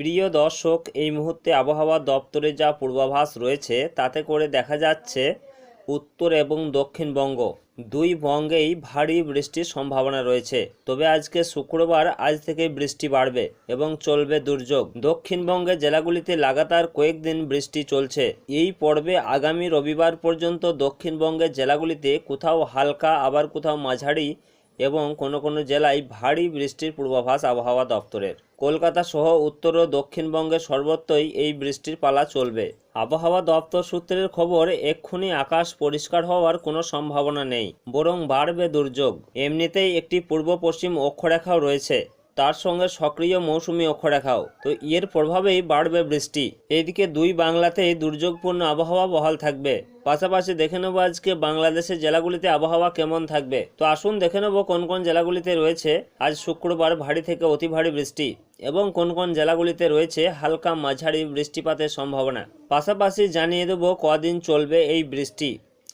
প্রিয় দর্শক, এই মুহূর্তে আবহাওয়া দপ্তরে যা পূর্বাভাস রয়েছে, তাতে করে দেখা যাচ্ছে উত্তর এবং দক্ষিণবঙ্গ দুই বঙ্গেই ভারী বৃষ্টির সম্ভাবনা রয়েছে। তবে আজকে শুক্রবার আজ থেকে বৃষ্টি বাড়বে এবং চলবে দুর্যোগ। দক্ষিণবঙ্গের জেলাগুলিতে লাগাতার কয়েকদিন বৃষ্টি চলছে। এই পর্বে আগামী রবিবার পর্যন্ত দক্ষিণবঙ্গের জেলাগুলিতে কোথাও হালকা, আবার কোথাও মাঝারি এবং কোনো কোনো জেলায় ভারী বৃষ্টির পূর্বাভাস আবহাওয়া দপ্তরের। কলকাতা সহ উত্তর ও দক্ষিণবঙ্গের সর্বত্রই এই বৃষ্টির পালা চলবে। আবহাওয়া দপ্তর সূত্রের খবর, এক্ষুনি আকাশ পরিষ্কার হওয়ার কোনো সম্ভাবনা নেই, বরং বাড়বে দুর্যোগ। এমনিতেই একটি পূর্ব পশ্চিম অক্ষরেখাও রয়েছে। তার সঙ্গে সক্রিয় মৌসুমি অক্ষরেখাও। তো এর প্রভাবেই বাড়বে বৃষ্টি। এদিকে দুই বাংলাতেই দুর্যোগপূর্ণ আবহাওয়া বহাল থাকবে। পাশাপাশি দেখে নেব আজকে বাংলাদেশের জেলাগুলিতে আবহাওয়া কেমন থাকবে। তো আসুন দেখে নেব কোন কোন জেলাগুলিতে রয়েছে আজ শুক্রবার ভারী থেকে অতি ভারী বৃষ্টি এবং কোন কোন জেলাগুলিতে রয়েছে হালকা মাঝারি বৃষ্টিপাতের সম্ভাবনা। পাশাপাশি জানিয়ে দেবো কদিন চলবে এই বৃষ্টি।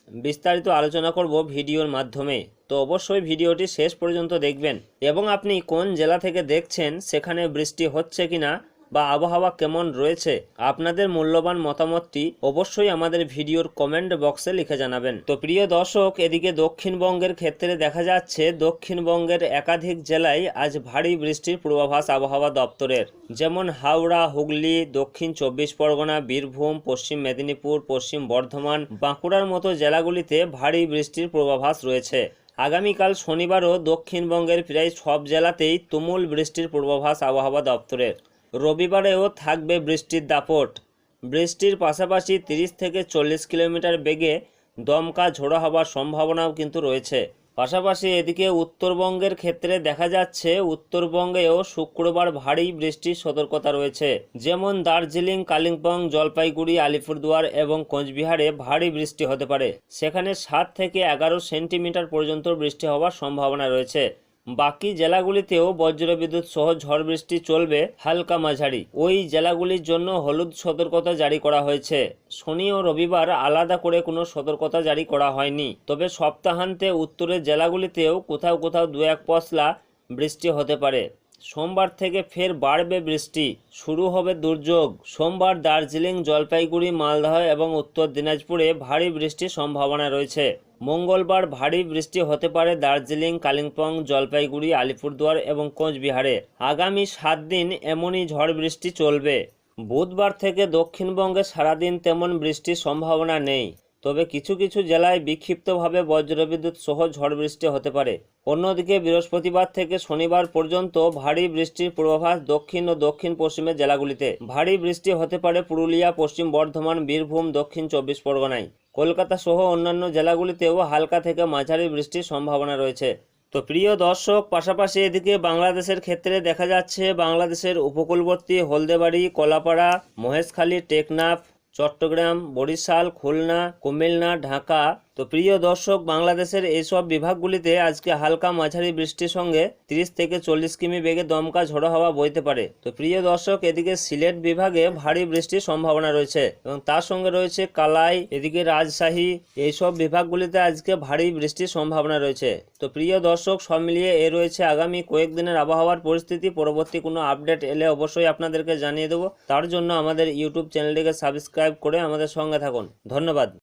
বিস্তারিত আলোচনা করব ভিডিওর মাধ্যমে। তো অবশ্যই ভিডিওটি শেষ পর্যন্ত দেখবেন। এবং আপনি কোন জেলা থেকে দেখছেন, সেখানে বৃষ্টি হচ্ছে কিনা বা আবহাওয়া কেমন রয়েছে, আপনাদের মূল্যবান মতামতটি অবশ্যই আমাদের ভিডিওর কমেন্ট বক্সে লিখে জানাবেন। তো প্রিয় দর্শক, এদিকে দক্ষিণবঙ্গের ক্ষেত্রে দেখা যাচ্ছে, দক্ষিণবঙ্গের একাধিক জেলায় আজ ভারী বৃষ্টির পূর্বাভাস আবহাওয়া দপ্তরের। যেমন হাওড়া, হুগলি, দক্ষিণ চব্বিশ পরগনা, বীরভূম, পশ্চিম মেদিনীপুর, পশ্চিম বর্ধমান, বাঁকুড়ার মতো জেলাগুলিতে ভারী বৃষ্টির পূর্বাভাস রয়েছে। আগামীকাল শনিবারও দক্ষিণবঙ্গের প্রায় সব জেলাতেই তুমুল বৃষ্টির পূর্বাভাস আবহাওয়া দপ্তরের। রবিবারেও থাকবে বৃষ্টির দাপট। বৃষ্টির পাশাপাশি তিরিশ থেকে চল্লিশ কিলোমিটার বেগে দমকা ঝোড়ো হওয়ার সম্ভাবনাও কিন্তু রয়েছে। পাশাপাশি এদিকে উত্তরবঙ্গের ক্ষেত্রে দেখা যাচ্ছে, উত্তরবঙ্গেও শুক্রবার ভারী বৃষ্টির সতর্কতা রয়েছে। যেমন দার্জিলিং, কালিম্পং, জলপাইগুড়ি, আলিপুরদুয়ার এবং কোচবিহারে ভারী বৃষ্টি হতে পারে। সেখানে সাত থেকে এগারো সেন্টিমিটার পর্যন্ত বৃষ্টি হওয়ার সম্ভাবনা রয়েছে। বাকি জেলাগুলিতেও বজ্রবিদ্যুৎ সহ ঝড় বৃষ্টি চলবে হালকা মাঝারি। ওই জেলাগুলির জন্য হলুদ সতর্কতা জারি করা হয়েছে। শনি ও রবিবার আলাদা করে কোনো সতর্কতা জারি করা হয়নি। তবে সপ্তাহান্তে উত্তরের জেলাগুলিতেও কোথাও কোথাও দু এক পশলা বৃষ্টি হতে পারে। সোমবার থেকে ফের বাড়বে বৃষ্টি। শুরু হবে দুর্যোগ। সোমবার দার্জিলিং, জলপাইগুড়ি, মালদহ এবং উত্তর দিনাজপুরে ভারী বৃষ্টির সম্ভাবনা রয়েছে। মঙ্গলবার ভারী বৃষ্টি হতে পারে দার্জিলিং, কালিম্পং, জলপাইগুড়ি, আলিপুরদুয়ার এবং কোচবিহারে। আগামী সাত দিন এমনই ঝড় বৃষ্টি চলবে। বুধবার থেকে দক্ষিণবঙ্গে সারাদিন তেমন বৃষ্টির সম্ভাবনা নেই। তবে কিছু কিছু জেলায় বিক্ষিপ্তভাবে বজ্রবিদ্যুৎ সহ ঝড় বৃষ্টি হতে পারে। অন্যদিকে বৃহস্পতিবার থেকে শনিবার পর্যন্ত ভারী বৃষ্টির পূর্বাভাস দক্ষিণ ও দক্ষিণ পশ্চিমের জেলাগুলিতে। ভারী বৃষ্টি হতে পারে পুরুলিয়া, পশ্চিম বর্ধমান, বীরভূম, দক্ষিণ চব্বিশ পরগনায়। কলকাতা সহ অন্যান্য জেলাগুলিতেও হালকা থেকে মাঝারি বৃষ্টির সম্ভাবনা রয়েছে। তো প্রিয় দর্শক, পাশাপাশি এদিকে বাংলাদেশের ক্ষেত্রে দেখা যাচ্ছে বাংলাদেশের উপকূলবর্তী হলদেবাড়ি, কলাপাড়া, মহেশখালী, টেকনাফ চট্টগ্রাম বরিশাল খুলনা কুমিল্লা ঢাকা তো প্রিয় দর্শক, বাংলাদেশের এইসব বিভাগগুলিতে আজকে হালকা মাঝারি বৃষ্টির সঙ্গে 30 থেকে চল্লিশ কিমি বেগে দমকা ঝোড়ো হাওয়া বইতে পারে। তো প্রিয় দর্শক, এদিকে সিলেট বিভাগে ভারী বৃষ্টির সম্ভাবনা রয়েছে এবং তার সঙ্গে রয়েছে কালাই, এদিকে রাজশাহী এইসব বিভাগগুলিতে আজকে ভারী বৃষ্টির সম্ভাবনা রয়েছে। তো প্রিয় দর্শক, সব মিলিয়ে এ রয়েছে আগামী কয়েকদিনের আবহাওয়ার পরিস্থিতি। পরবর্তী কোনো আপডেট এলে অবশ্যই আপনাদেরকে জানিয়ে দেবো। তার জন্য আমাদের ইউটিউব চ্যানেলটিকে সাবস্ক্রাইব করে আমাদের সঙ্গে থাকুন। ধন্যবাদ।